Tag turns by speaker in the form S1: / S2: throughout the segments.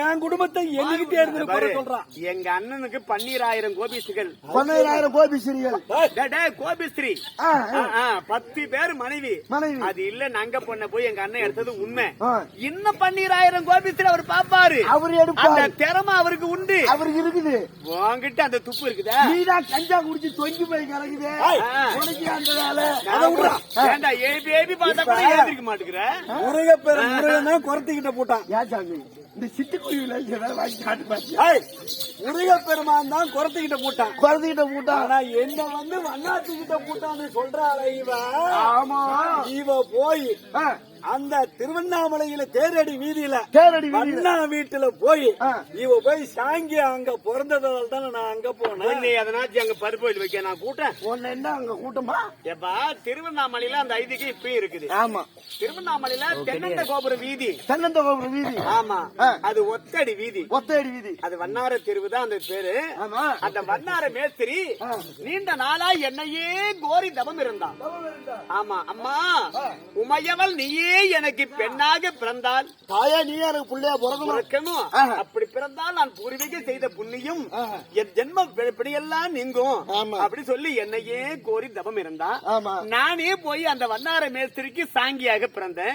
S1: என் குடும்பத்தை எண்ணிக்கிட்டே இருந்து
S2: பாரு,
S1: சொல்றான்
S2: எங்க அண்ணனுக்கு பன்னீராயிரம் கோபிஸ்திகள்
S3: பன்னீராயிரம் கோபிஸ்ரீகள் ஆ,
S2: பத்து பேர் மனைவி.
S3: மனைவி.
S2: அது இல்ல நங்க பொண்ண போய் எங்க அண்ணன் எடுத்தது உண்மை. இன்னும் பன்னீராயிரம் கோபிஸ்திரி அவர் பாப்பாரு.
S3: அவர்
S2: அந்த திறமை அவருக்கு உண்டு.
S3: அவருக்கு இருக்குது.
S2: வாங்கிட்டு அந்த துப்பு இருக்குதா.
S3: நீதான் கஞ்சா குடிச்சு தொங்கி போய் கிடக்குது. உனக்கு அந்த வேலை
S2: அதை விடுறா. ஏன்டா ஏபி ஏபி பார்த்தா கூட ஏந்திருக்க மாட்டேங்கிற?
S1: முருகப்பெரு முருகன் தான் குரத்திக்கிட்ட போட்டான்.
S3: ஏன் சாமி? இந்த சிட்டுக்குருவில ஏதாவது வாங்கி காட்டு பாத்தியா?
S1: ஏய், முருகப்பெருமான் தான் குரத்திக்கிட்ட போட்டான்.
S3: குழந்தைகிட்ட போட்டா
S1: ஆனா என்ன வந்து வண்ணாத்துக்கிட்ட போட்டான்னு சொல்றாள இவ
S3: ஆமா.
S1: இவ போய் அந்த திருவண்ணாமலையில தேரடி வீதியில
S3: தேரடி வீதியில.
S1: வண்ணா வீட்டுல போய். இவ போய் சாங்கி அங்க பிறந்ததால தானே நான் அங்க போனேன்.
S2: நீ அதனாச்சும் அங்க பருப்பு வச்சு வைக்க நான் கூட்டேன்
S3: உன்னை என்ன அங்க கூட்டமா?
S2: ஏப்பா திருவண்ணாமலையில அந்த ஐதிக்கு இப்பயும் இருக்குது.
S3: ஆமா.
S2: திருவண்ணாமலையில தென்னந்த கோபுர வீதி.
S3: தென்னந்தோப்பு வீதி.
S2: ஆமா. அது ஒத்தடி வீதி.
S3: ஒத்தடி வீதி.
S2: அது வண்ணார தெருவு தான் அந்த பேரு.
S3: ஆமா.
S2: அந்த வண்ணார மேஸ்திரி நீண்ட நாளா என்னையே கோரி தவம் இருந்தான் ஆமா அம்மா உமையவள் நீயே எனக்கு பெண்ணாக பிறந்தால்
S3: தாயா நீ எனக்கு புள்ளையா பிறக்கணும்.
S2: அப்படி பிறந்தால் நான் பூர்வீக செய்த புண்ணியம். என் ஜென்மம் இப்படியெல்லாம் நீங்கும். அப்படி சொல்லி என்னையே கோரி தவம் இருந்தா நானே போய் அந்த வண்ணார மேஸ்திரிக்கு சாங்கியாக பிறந்தேன்.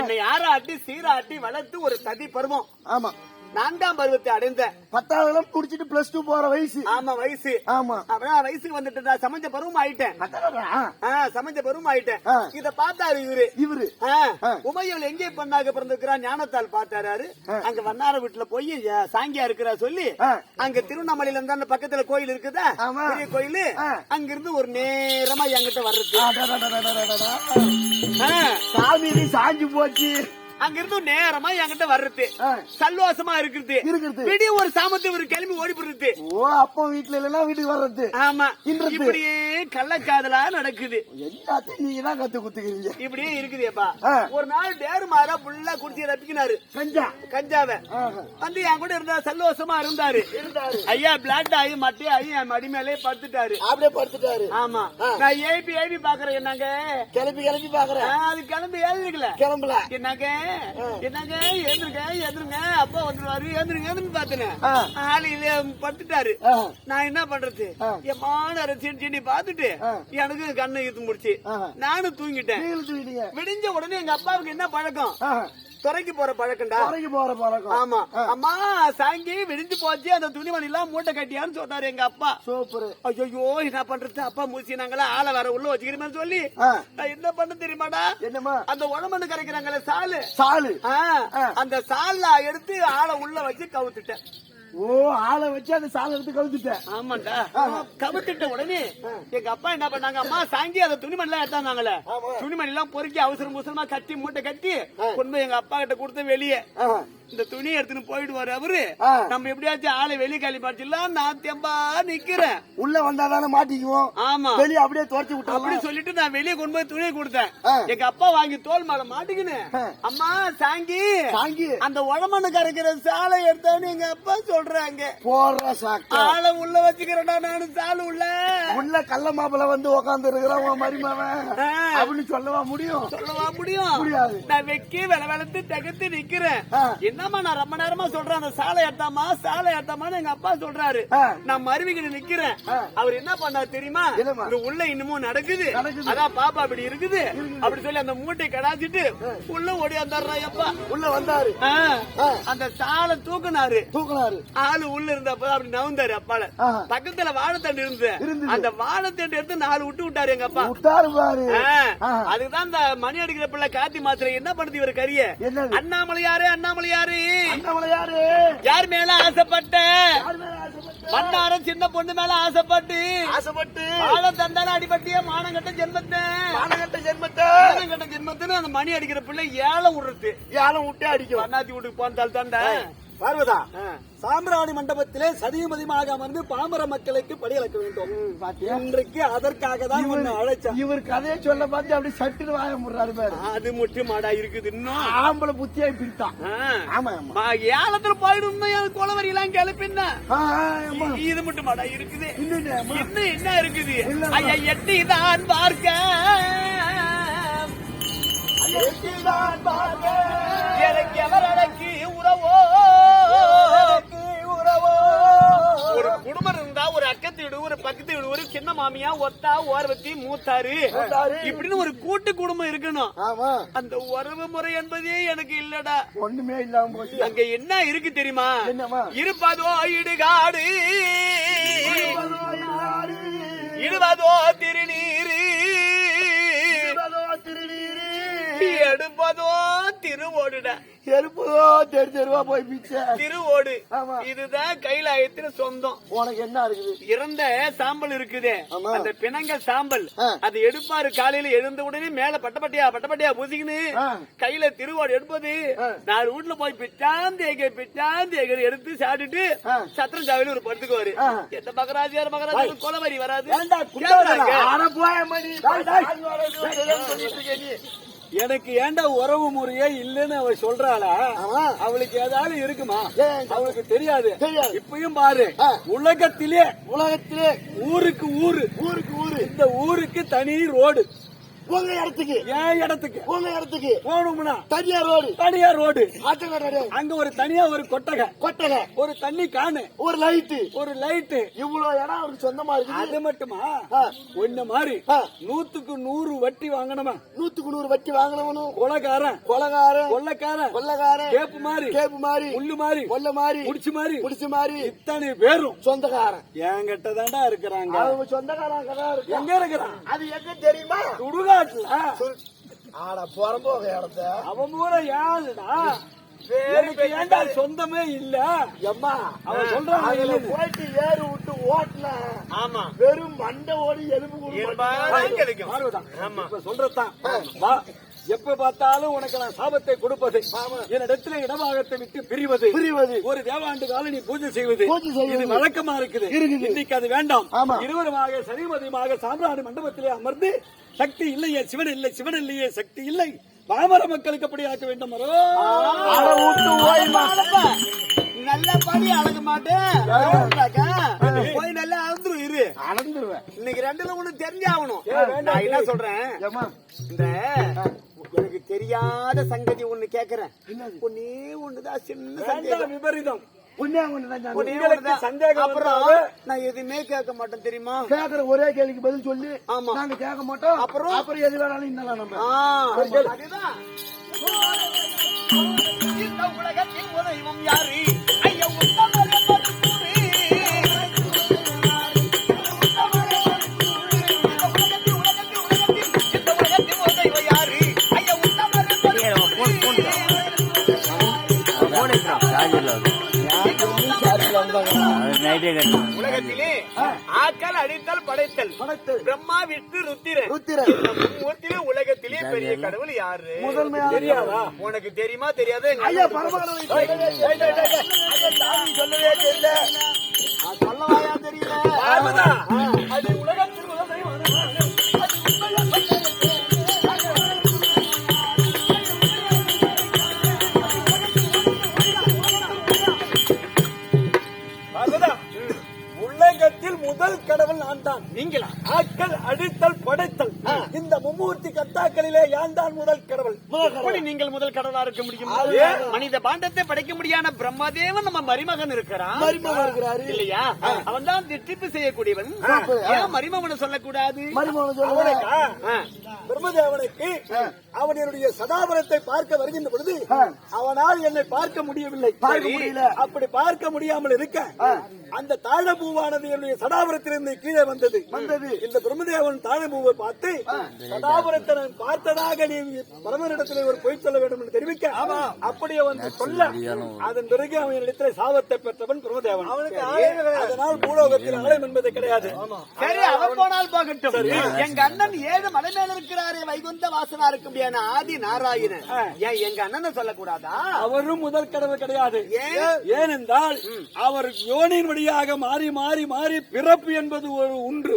S2: என்னை ஆராட்டி சீராட்டி வளர்த்து ஒரு சதி பருவம்.
S3: ஆமா.
S2: நான்காம் பருவத்தை அடைந்த
S3: பத்தாவது குடிச்சிட்டு பிளஸ் டூ போற வயசு.
S2: ஆமா வயசு.
S3: ஆமா.
S2: வயசுக்கு வந்துட்டு சமஞ்ச பருவம் ஆயிட்டேன். சமஞ்ச பருவம் ஆயிட்டேன். இத பார்த்தாரு இவரு.
S3: இவரு.
S2: உமையவள் எங்கே பண்ணாக்க பிறந்திருக்கிறா ஞானத்தால் பார்த்தாரு அங்க வண்ணார வீட்டுல போய் சாங்கியா இருக்கிறா சொல்லி அங்க திருவண்ணாமலையில இருந்து அந்த பக்கத்துல கோயில் இருக்குதா? பெரிய கோயில். அங்க இருந்து ஒரு நேரமா என்கிட்ட வர்றது
S3: சாமி சாஞ்சு போச்சு
S2: அங்க இருந்து நேரமா என்கிட்ட வர்றது.
S3: ஆ.
S2: சல்வாசமா இருக்கிறது.
S3: இருக்குது.
S2: விடிய ஒரு சாமத்து ஒரு கிளம்பி ஓடி போடுறது
S3: ஓ அப்பா வீட்டுல இல்லைன்னா வீட்டுக்கு வர்றது.
S2: ஆமா. இப்படியே கள்ளக்காதலா நடக்குது.
S3: எல்லாத்தையும் நீங்க தான் கத்து குத்துக்கிறீங்க?
S2: இப்படியே இருக்குதேப்பா. ஒரு நாள் டேரு மாறா புல்லா குடிச்சு ரப்பிக்கினாரு
S3: கஞ்சா.
S2: கஞ்சாவ. வந்து என் கூட இருந்தா சந்தோஷமா இருந்தாரு.
S3: இருந்தாரு.
S2: ஐயா பிளாட் ஆகி மட்டே ஆகி என் மடி மேலே படுத்துட்டாரு.
S3: அப்படியே படுத்துட்டாரு.
S2: ஆமா. நான் ஏபி ஏபி பாக்குறேன் என்னங்க?
S3: கிளம்பி கிளம்பி பாக்குறேன்
S2: அது கிளம்பி ஏழுக்கல
S3: கிளம்பல.
S2: என்னங்க? என்னங்க ஏந்துருங்க ஏந்துருங்க அப்பா வந்துருவாரு ஏந்துருங்க ஏந்துன்னு பாத்துனேன்
S3: ஆ.
S2: ஆளியில படுத்துட்டாரு. நான் என்ன பண்றது. என் மான செடி செடி பாத்துட்டு. எனக்கு கண்ணு இழுத்து முடிச்சு. நானும் தூங்கிட்டேன் விடிஞ்ச உடனே எங்க அப்பாவுக்கு என்ன பழக்கம். துறைக்கு போற பழக்கம்டா.
S3: குறைக்கு போற பழக்கம்.
S2: ஆமா. அம்மா சாங்கி விடிஞ்சு போச்சு. அந்த துணிமணி எல்லாம் மூட்டை கட்டியான்னு சொன்னாரு எங்க அப்பா.
S3: சூப்பர்.
S2: ஐயோ என்ன பண்றது? அப்பா மூச்சினாங்களா ஆளை வேற உள்ள வச்சுக்கிறேன்னு சொல்லி. நான் என்ன பண்ண தெரியுமாடா?
S3: என்னம்மா?
S2: அந்த உடம்பு கரைக்கிறாங்களே சாலு.
S3: சாலு.
S2: அந்த சால்ல எடுத்து ஆளை உள்ள வச்சு கவுத்துட்டேன்.
S3: ஓ ஆளை வச்சு அந்த சாலை எடுத்து கவுத்துட்டேன்
S2: ஆமாண்டா. கவுத்துட்ட உடனே எங்க அப்பா என்ன பண்ணாங்க அம்மா சாங்கி அந்த துணிமணி எல்லாம் எடுத்தாங்களே
S3: ஆமா.
S2: துணிமணி எல்லாம் பொறுக்கி அவசரம் அவசரமா கட்டி மூட்டை கட்டி கொண்டு எங்க அப்பா கிட்ட கொடுத்து வெளியே. இந்த துணியை எடுத்துன்னு போயிடுவாரு அவரு. நம்ம எப்படியாச்சும் ஆளை வெளியே காலி பாடிச்சிடலாம் நான் தெம்பா நிக்கிறேன்.
S3: உள்ள வந்தா தானே மாட்டிக்குவோம்.
S2: ஆமா.
S3: வெளியே அப்படியே துரத்தி
S2: அப்படி
S3: விட்டுறோம்
S2: சொல்லிட்டு நான் வெளியே கொண்டு போய் துணியை கொடுத்தேன். எங்க அப்பா வாங்கி தோல் மேல மாட்டிக்கின்னு
S3: ஆ.
S2: அம்மா சாங்கி.
S3: சாங்கி.
S2: அந்த உடம்பு கரைக்கிற சாலை எடுத்தான்னு எங்க அப்பா சொல்றாங்க.
S3: போடுற சாக்க.
S2: ஆளை உள்ள வச்சுக்கிறேன்டா நானு சாலை உள்ள.
S3: உள்ள கள்ள மாப்பிள்ள வந்து உக்காந்து இருக்கிறான் உன் மருமவன். அப்படின்னு சொல்லவா முடியும்?
S2: சொல்லவா முடியும்?
S3: முடியாது.
S2: நான் வெக்கி வெல வெளத்து தகத்து நிக்கிறேன்.
S3: ஆ.
S2: என்னம்மா நான் ரொம்ப நேரமா சொல்றேன் அந்த சாலை ஏத்தாமா சாலை ஏத்தாமான்னு எங்க அப்பா சொல்றாரு. நான் மருவிகிட்டு நிக்கிறேன். அவர் என்ன பண்ணாரு தெரியுமா? உள்ள இன்னமும் நடக்குது. அதான் பாப்பா அப்படி இருக்குது. அப்படி சொல்லி அந்த மூட்டை கடாச்சிட்டு உள்ள ஓடி வந்தாருடா எப்பா
S3: உள்ள வந்தாரு.
S2: அந்த சாலை தூக்குனாரு.
S3: தூக்குனாரு.
S2: ஆளு உள்ள இருந்தப்ப அப்படி நவுந்தாரு அப்பால. பக்கத்துல வாழைத்தண்டு இருந்தது. அந்த வாழைத்தண்டு எடுத்து நாலு விட்டு விட்டாரு எங்க அப்பா. அதுதான் இந்த மணி அடிக்கிற பிள்ளை காத்தி மாத்திரை. என்ன பண்ணுது இவர் கரிய? அண்ணாமலையாரு அண்ணாமலையாரு.
S3: அண்ணாமலை யாரு?
S2: யார்? மேல ஆசைப்பட்ட?
S3: யார் மேல ஆசைப்பட்ட?
S2: மன்னாரம் சின்ன பொண்ணு மேல ஆசைப்பட்டு.
S3: ஆசைப்பட்டு.
S2: ஆள தந்தான அடிபட்டிய மானங்கட்ட ஜென்மத்தை.
S3: மானகட்ட ஜென்மத்தை.
S2: மானங்கட்ட ஜென்மத்துன்னு அந்த மணி அடிக்கிற பிள்ளை ஏழை விடுறது
S3: யாரும் விட்டே அடிக்கும்.
S2: அண்ணாச்சி வீட்டுக்கு போந்தால் தாண்டா.
S1: பார்வதா சாம்பிராணி மண்டபத்திலே சதியுமதிமாக அமர்ந்து பாமர மக்களுக்கு படியளக்க வேண்டும். இன்றைக்கு அதற்காக தான் உன்னை அழைச்சேன்.
S3: இவர் கதையை சொல்ல பார்த்து அப்படி சட்டுன்னு வாய முடுறாரு பாரு.
S2: அது முட்டி மாடா இருக்குது இன்னும்.
S3: ஆம்பளை புத்தியா பிரித்தான். ஆமா ஆமா.
S2: ஏலத்துல போயிடும் குளவரி எல்லாம் கிளப்பின்னா. இது மட்டும் மாடா இருக்குது.
S3: இன்னும்
S2: என்ன இருக்குது. ஐயா எட்டி தான் பார்க்க.
S3: எட்டிதான் பாரு.
S2: எனக்கு எவர் அடக்கி உறவோ மாமியா ஒத்தா ஓர்வத்தி மூத்தாரு. இப்படின்னு ஒரு கூட்டு குடும்பம் இருக்கணும். அந்த உறவு முறை என்பதே எனக்கு இல்லடா.
S3: ஒண்ணுமே இல்லாம போச்சு.
S2: அங்க என்ன இருக்கு தெரியுமா? இருப்பதோ இடுகாடு இடுவதோ திருநீரு. எடுப்பதோ திருவோடுடா.
S3: எருப்புதோ தெரு தெருவா போய் பிச்சை
S2: திருவோடு. இதுதான் கைலாயத்துல சொந்தம்.
S3: உனக்கு என்ன இருக்குது?
S2: இறந்த சாம்பல் இருக்குதே. அந்த பிணங்க சாம்பல். அது எடுப்பாரு காலையில எழுந்த உடனே மேல பட்டப்பட்டியா பட்டப்பட்டியா பூசிக்கின்னு. கையில திருவோடு எடுப்பது. நான் வீட்டுல போய் பிச்சாந்தேக பிச்சாந்தேக எடுத்து சாப்பிட்டுட்டு. சத்திரம் சாவில ஒரு படுத்துக்குவாரு. எந்த மகராஜியார் மகராஜா கொலவரி வராது.
S1: எனக்கு ஏண்டா உறவு முறையே இல்லைன்னு அவ சொல்றாளா. அவளுக்கு ஏதாவது இருக்குமா? அவளுக்கு தெரியாது.
S3: தெரியாது.
S1: இப்பயும் பாரு. உலகத்திலே
S3: உலகத்திலே
S1: ஊருக்கு ஊரு.
S3: ஊருக்கு ஊரு.
S1: இந்த ஊருக்கு தனி ரோடு.
S3: உங்க இடத்துக்கு.
S1: என் இடத்துக்கு.
S3: உங்க இடத்துக்கு.
S1: போகணும்னா
S3: தனியா ரோடு.
S1: தனியா ரோடு. அங்க ஒரு தனியா ஒரு கொட்டகை.
S3: கொட்டகை.
S1: ஒரு தண்ணி காணு
S3: ஒரு லைட்டு.
S1: ஒரு லைட்டு.
S3: இவ்வளவு இடம் அவருக்கு சொந்தமா இருக்குது.
S1: அது மட்டுமா. ஒன்ன மாதிரி. நூத்துக்கு நூறு வட்டி வாங்கணுமா?
S3: நூத்துக்கு நூறு வட்டி வாங்கினவனும்
S1: கொலகாரன்.
S3: கொலகாரன்.
S1: கொள்ளக்காரன்.
S3: கொள்ளக்காரன்.
S1: கேப்பு மாதிரி
S3: கேப்பு மாதிரி
S1: புல்லு மாதிரி
S3: கொல்ல மாதிரி
S1: புடிச்சு மாதிரி
S3: புடிச்ச மாதிரி
S1: இத்தனை பேரும்.
S3: சொந்தக்காரன்.
S1: என்கிட்ட தாண்டா இருக்கிறாங்க.
S3: அவங்க சொந்தக்காரன் இருக்கு
S1: எங்க இருக்கிறான்?
S3: அது எங்க தெரியுமா?
S1: சுடுகாட்டுல
S3: ஆட புறம்போக இடத்த
S1: அவன் பூரா யாருடா? ஏன்டா சொந்தமே இல்ல?
S3: எம்மா
S1: அவன் சொல்றான்
S3: அதுல. போயிட்டு ஏறு விட்டு ஓட்டல
S2: ஆமா.
S3: வெறும் மண்டை ஓடி எலும்பு
S2: கிடைக்கும்.
S1: பார்வதான். எப்ப பார்த்தாலும் உனக்கு நான் சாபத்தை கொடுப்பது. என்னிடத்துல இடமாகத்தை விட்டு பிரிவது.
S3: பிரிவது.
S1: ஒரு தேவாண்டு கால நீ பூஜை செய்வது. இது வழக்கமா இருக்குது. இன்னைக்கு அது வேண்டாம். இருவருமாக சரிமதியுமாக சாம்ராணி மண்டபத்திலே அமர்ந்து சக்தி இல்லையே சிவன் இல்லை சிவன் இல்லையே சக்தி இல்லை. பாமர மக்களுக்கு அப்படி ஆக்க வேண்டும்
S2: நல்லபடி அழக மாட்டேன்.
S3: அளந்துருவேன்
S2: இன்னைக்கு ரெண்டுல ஒண்ணு தெரிஞ்சே ஆகணும்
S1: வேண்டாம்.
S2: நான் என்ன சொல்றேன்? இந்த எனக்கு தெரியாத சங்கதி ஒண்ணு கேக்குறேன்? ஒன்னே ஒண்ணுதான் சின்ன சந்தேகம்.
S1: விபரீதம்.
S2: நான் எதுவுமே கேட்க மாட்டேன் தெரியுமா?
S3: கேக்குற ஒரே கேள்விக்கு பதில் சொல்லி.
S2: ஆமா.
S3: நாங்க கேட்க மாட்டோம்.
S2: அப்புறம்?
S3: அப்புறம் எது வேணாலும் இன்னலாம் நம்ம.
S2: உலகத்திலே ஆக்கல் அடித்தல் படைத்தல்.
S3: படைத்தல்.
S2: பிரம்மா விஷ்ணு ருத்திரன்.
S3: ருத்திரன்.
S2: உலகத்திலே பெரிய கடவுள் யாரு?
S1: தெரியாதா?
S2: உனக்கு தெரியுமா தெரியாத?
S3: சொல்லவே தெரியல.
S2: சொல்லவாயா தெரியல நீங்களா
S1: ஆட்கள் அடித்தல் படைத்தல். இந்த மும்மூர்த்தி கத்தாக்களிலே யான் தான் முதல் கடவுள்?
S2: எப்படி நீங்கள் முதல் கடவுளா இருக்க முடியும்? மனித பாண்டத்தை படைக்க முடியாத பிரம்மதேவன் நம்ம மருமகன் இருக்கிறான்.
S3: மருமகன் இருக்கிறாரு.
S2: இல்லையா? அவன் தான் திட்டிப்பு செய்யக்கூடியவன். ஏன் மருமகனை சொல்லக்கூடாது?
S3: மருமகன்
S2: ஆ.
S1: பிரம்மதேவனுக்கு அவன் என்னுடைய சதாபரத்தை பார்க்க வருகின்ற பொழுது அவனால் என்னை பார்க்க முடியவில்லை.
S3: பார்க்க முடியல.
S1: அப்படி பார்க்க முடியாமல் இருக்க அந்த தாழப்பூவானது என்னுடைய சதாபரத்திலிருந்து கீழே வந்தது.
S3: வந்தது.
S1: இந்த பிரம்மதேவன் தாழப்பூவை பார்த்து சதாபரத்தை நான் பார்த்ததாக நீ பரமனிடத்தில் ஒரு பொய் சொல்ல வேண்டும் என்று தெரிவிக்க அப்படியே வந்து சொல்ல அதன் பிறகு அவன் இடத்துல சாபத்தை பெற்றவன் பிரம்மதேவன். அவனுக்கு அதனால் பூலோகத்தில் ஆலயம் என்பது கிடையாது.
S2: சரி அவர் போனால் போகட்டும். எங்க அண்ணன் ஏழு மலை மேல இருக்கிறாரே வைகுந்த வாசனா இருக்க முடியாது ஆதி நாராயணன். ஏன் எங்க அண்ணனை சொல்லக்கூடாதா?
S1: அவரும் முதல் கடவுள் கிடையாது.
S2: ஏன்?
S1: ஏனென்றால் அவர் யோனின் வழியாக மாறி மாறி மாறி பிறப்பு என்பது ஒரு ஒன்று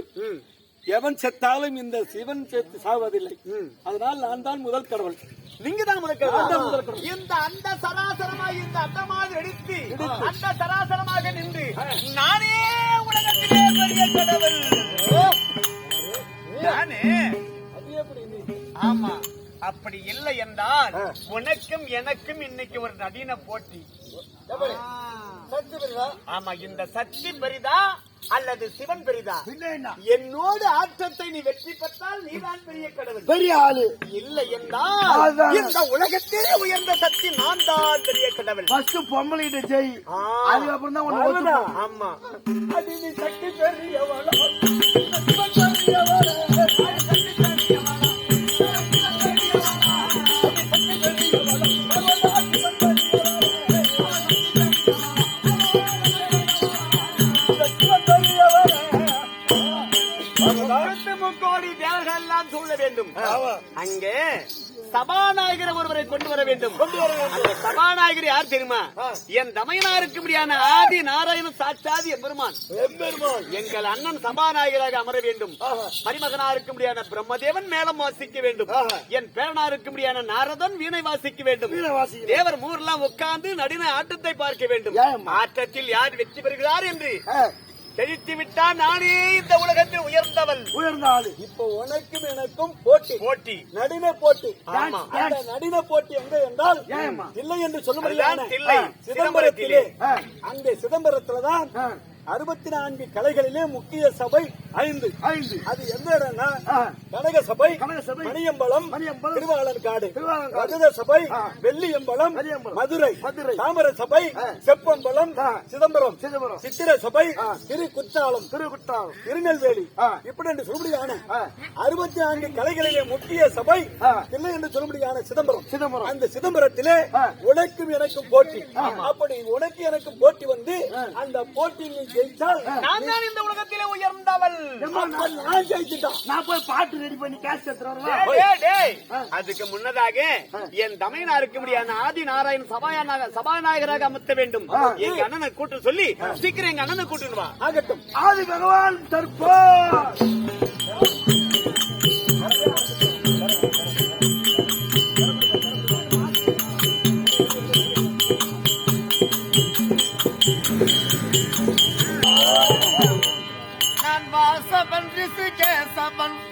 S1: எவன் செத்தாலும் இந்த சிவன் செத்து சாவதில்லை. அதனால் நான் தான் முதல் கடவுள்.
S2: நீங்க தான் முதல் கடவுள். இந்த அந்த சராசரமாக இந்த அண்டமாக எடுத்து அந்த சராசரமாக நின்று நானே உலகத்திலே பெரிய கடவுள். நானே. ஆமா. அப்படி இல்லை என்றால் உனக்கும் எனக்கும் இன்னைக்கு ஒரு நவீன போட்டி. ஆமா இந்த சக்தி பெரிதா அல்லது சிவன் பெரிதா? என்னோடு ஆற்றத்தை நீ வெற்றி பெற்றால் நீதான் பெரிய கடவுள்.
S3: பெரிய ஆளு.
S2: இல்லை என்றால். இந்த உலகத்திலே உயர்ந்த சக்தி நான் தான் பெரிய கடவுள்.
S3: ஃபர்ஸ்ட் பொம்பளைகிட்ட ஜெய். அதுக்கப்புறம் தான்.
S2: ஆமா.
S1: அடி நீ சக்தி பெரியவளோ.
S2: எல்லாம் சூழ வேண்டும். அங்கே சபாநாயகர் ஒருவரை கொண்டு வர வேண்டும். அந்த சபாநாயகர் யார் தெரியுமா? என் தமையனாருக்கும்படியான ஆதி நாராயண சாட்சாதி எம்பெருமான். எங்கள் அண்ணன் சபாநாயகராக அமர வேண்டும். மருமகனாருக்கும்படியான பிரம்மதேவன் மேலம் வாசிக்க வேண்டும். என் பேரனாருக்கும்படியான நாரதன் வீணை வாசிக்க வேண்டும். தேவர் மூரெல்லாம் உட்கார்ந்து நடின ஆட்டத்தை பார்க்க வேண்டும்? ஆட்டத்தில் யார் வெற்றி பெறுகிறார் என்று தெரிவித்து விட்டால் நானே இந்த உலகத்தில் உயர்ந்தவள்.
S3: உயர்ந்த ஆளு
S1: இப்போ உனக்கும் எனக்கும் போட்டி.
S2: போட்டி.
S1: நடின போட்டி.
S2: ஆமா.
S1: அந்த நடின போட்டி எங்க என்றால்? இல்லை என்று சொல்ல முடியாது. சிதம்பரத்திலே. அங்கே சிதம்பரத்துலதான் அறுபத்தி நான்கு கலைகளிலே முக்கிய சபை ஐந்து
S3: ஐந்து
S1: அது எந்த இடம்னா கனக சபை
S3: கனக சபை,
S1: மணியம்பலம்
S3: மணியம்பலம்,
S1: திருவாளர் காடு ரஜத சபை. வெள்ளியம்பலம் மதுரை
S3: மதுரை,
S1: தாமர சபை. செப்பம்பலம். சிதம்பரம்
S3: சிதம்பரம்,
S1: சித்திர சபை
S3: ஆ.
S1: திரு குற்றாலம்
S3: திருக்குற்றாலம்
S1: திருநெல்வேலி. இப்படி என்று சொல்லும்படியான. அறுபத்தி நான்கு கலைகளிலே முக்கிய சபை. இல்லை என்று சொல்லும்படியான சிதம்பரம்
S3: சிதம்பரம்.
S1: அந்த சிதம்பரத்திலே. உனக்கும் எனக்கும் போட்டி அப்படி உனக்கு எனக்கும் போட்டி வந்து அந்த போட்டியில் நீ ஜெயித்தால்
S2: நான் இந்த உலகத்திலே உயர்ந்தவள்
S1: நான்
S3: போய் பாட்டு ரெடி பண்ணி.
S2: அதுக்கு முன்னதாக என் தமையனாருக்கு முடியான ஆதி நாராயண் சபாநாயக சபாநாயகராக அமர்த்த வேண்டும். எங்க அண்ணனை கூட்டு சொல்லி சீக்கிரம் எங்க அண்ணனை கூட்டுன்னு வா.
S1: ஆகட்டும்.
S3: ஆதி பகவான் தற்போ Laban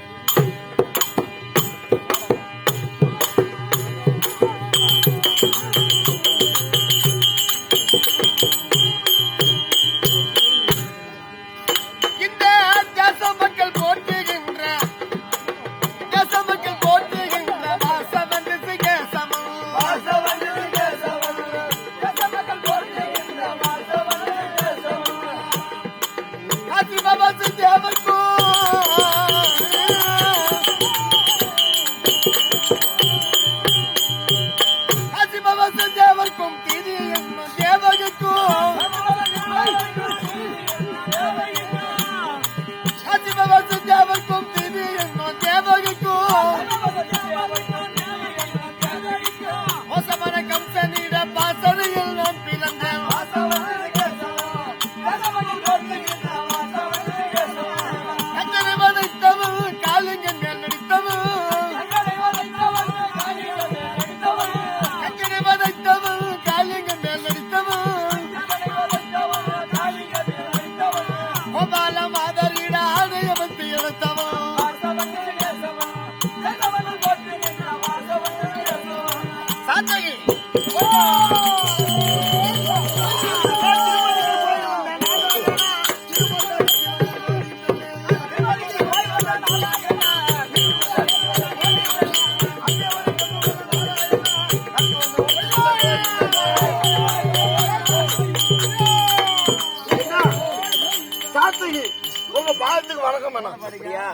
S3: பாதத்துக்கு வணக்கம் வேணாம்
S2: அப்படியா?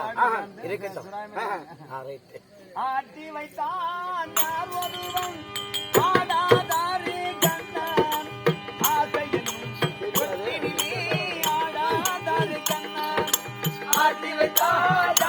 S3: இருக்கட்டும்.
S2: ஆட்டி வைத்தான் ஒருவன் ஆடாதாரே கண்ணா ஆசையின் ஆடாதாரே கண்ணா ஆட்டி வைத்தான்